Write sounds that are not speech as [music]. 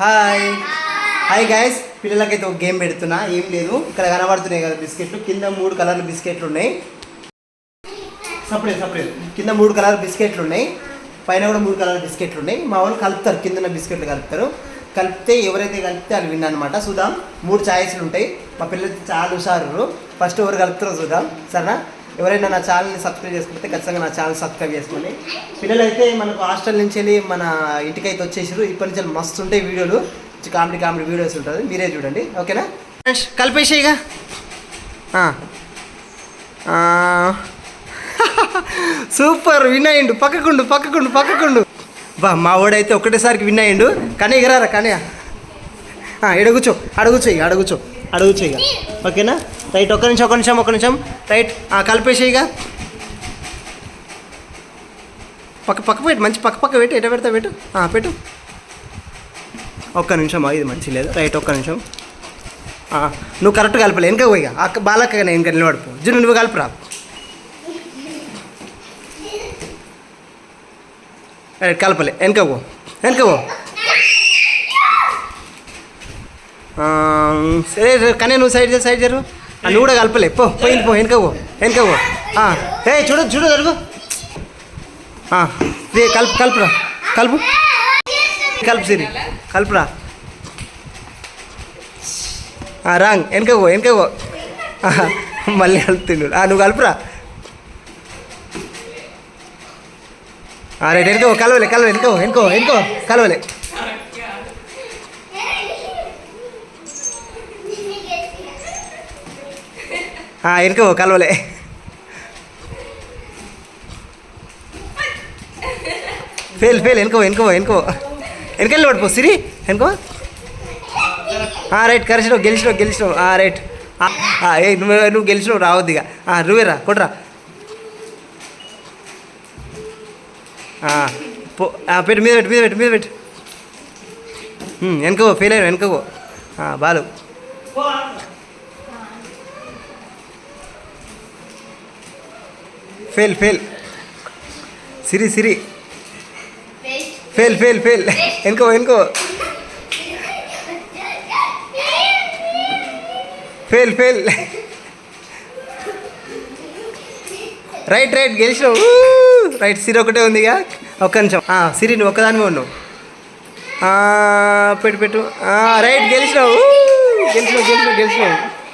Hi hi guys పిల్లలకైతే ఒక game పెడుతున్నా. ఏం లేదు. ఇక్కడ కనబడుతున్నాయి కదా బిస్కెట్లు. కింద మూడు కలర్ల బిస్కెట్లు ఉన్నాయి సపరేట్ సపరేట్ కింద మూడు కలర్ బిస్కెట్లు ఉన్నాయి పైన కూడా మూడు కలర్ బిస్కెట్లు ఉన్నాయి మా వాళ్ళు కలుపుతారు. కింద బిస్కెట్లు కలుపుతారు. కలిపితే ఎవరైతే కలిపితే వాళ్ళు విన్నా అనమాట చూద్దాం. మూడు ఛాయిస్లు ఉంటాయి. మా పిల్లలు చాలా హుషారు ఫస్ట్ ఎవరు కలుపుతారో చూద్దాం. సరేనా? ఎవరైనా నా ఛానల్ని సబ్స్క్రైబ్ చేసుకుంటే ఖచ్చితంగా నా ఛానల్ సబ్స్క్రైబ్ చేసుకోండి. పిల్లలైతే మనకు హాస్టల్ నుంచి వెళ్ళి మన ఇంటికైతే వచ్చేసారు ఇప్పటి నుంచి మస్తు ఉంటాయి వీడియోలు. కామెడీ కామెడీ వీడియోస్ ఉంటుంది. మీరే చూడండి. ఓకేనా? కలిపేసేయిగా [laughs] సూపర్. విన్ అయ్యిండు. పక్కకుండు పక్కకుండు పక్కకుండు. బా మా వాడైతే ఒకటేసారికి విన్ అయ్యిండు. కానీ ఎగరారా కానీ ఎడగుచో అడుగుచో ఇక అడుగుచో అడుగుచో ఇక. ఓకేనా? రైట్ ఒక్క నిమిషం ఒక్క నిమిషం ఒక్క నిమిషం. రైట్ కలిపేసి ఇక. పక్క పక్క పెట్టు మంచి పక్క పక్క పెట్టు ఎట పెడతా పెట్టు? పెట్టు. ఒక్క నిమిషం ఇది మంచి లేదు. రైట్ ఒక్క నిమిషం. నువ్వు కరెక్ట్ కలపలే వెనక పోయిగా అక్క బాలక్క వెనక నిలబడిపో. జున్ను నువ్వు కలుపురా. రైట్ కలపలే వెనక పో వెనక పో. సరే కానీ నువ్వు సైడ్ చేసి సైడ్ జరు నువ్వు కూడా కలపలే. పో పోయింది పో వెనక పో వెనక పో. ఏ చూడు చూడు జరుగు. రే కలుపు కలుపురా కలుపు. కలుపు సిరి కలుపురా. రాంగ్ వెనక పో వెనక పో. మళ్ళీ కలుపుతుండు. ఆ, నువ్వు కలుపురా. అరే రైట్ కలవలే కలవలే వెనక పో వెనుకో కలవలే. ఆ, వెనక కలవలే. ఫెయిల్ ఫెయిల్ ఎనుకో ఎనుకో ఎనుకో వెనకెళ్ళి పడిపో సిరి. వెనుకో. రైట్ కరిచినావు గెలిచినావు గెలిచినావు రైట్. ఏ నువ్వు నువ్వు గెలిచినావు రావద్దు ఇక. నువ్వే కొట్రా పో పెట్టు మీద పెట్టు మీద పెట్టు మీద పెట్టు. ఉమ్, వెనుకో ఫెయిల్ అయినా వెనుకో బాలు. Fail fail. సిరి సిరి. Fail fail fail. ఎనుకో వెనుకో ఫెయిల్ ఫెయిల్. రైట్ రైట్ గెలిచినావు. రైట్ సిరి ఒకటే ఉంది ఇక. ఒక్క నిమిషం. సిరి నువ్వు ఒక్కదాని ఉన్నావు. పెట్టు పెట్టు. రైట్ గెలిచినావు. గెలిచినావు గెలిచినావు గెలిచినావు.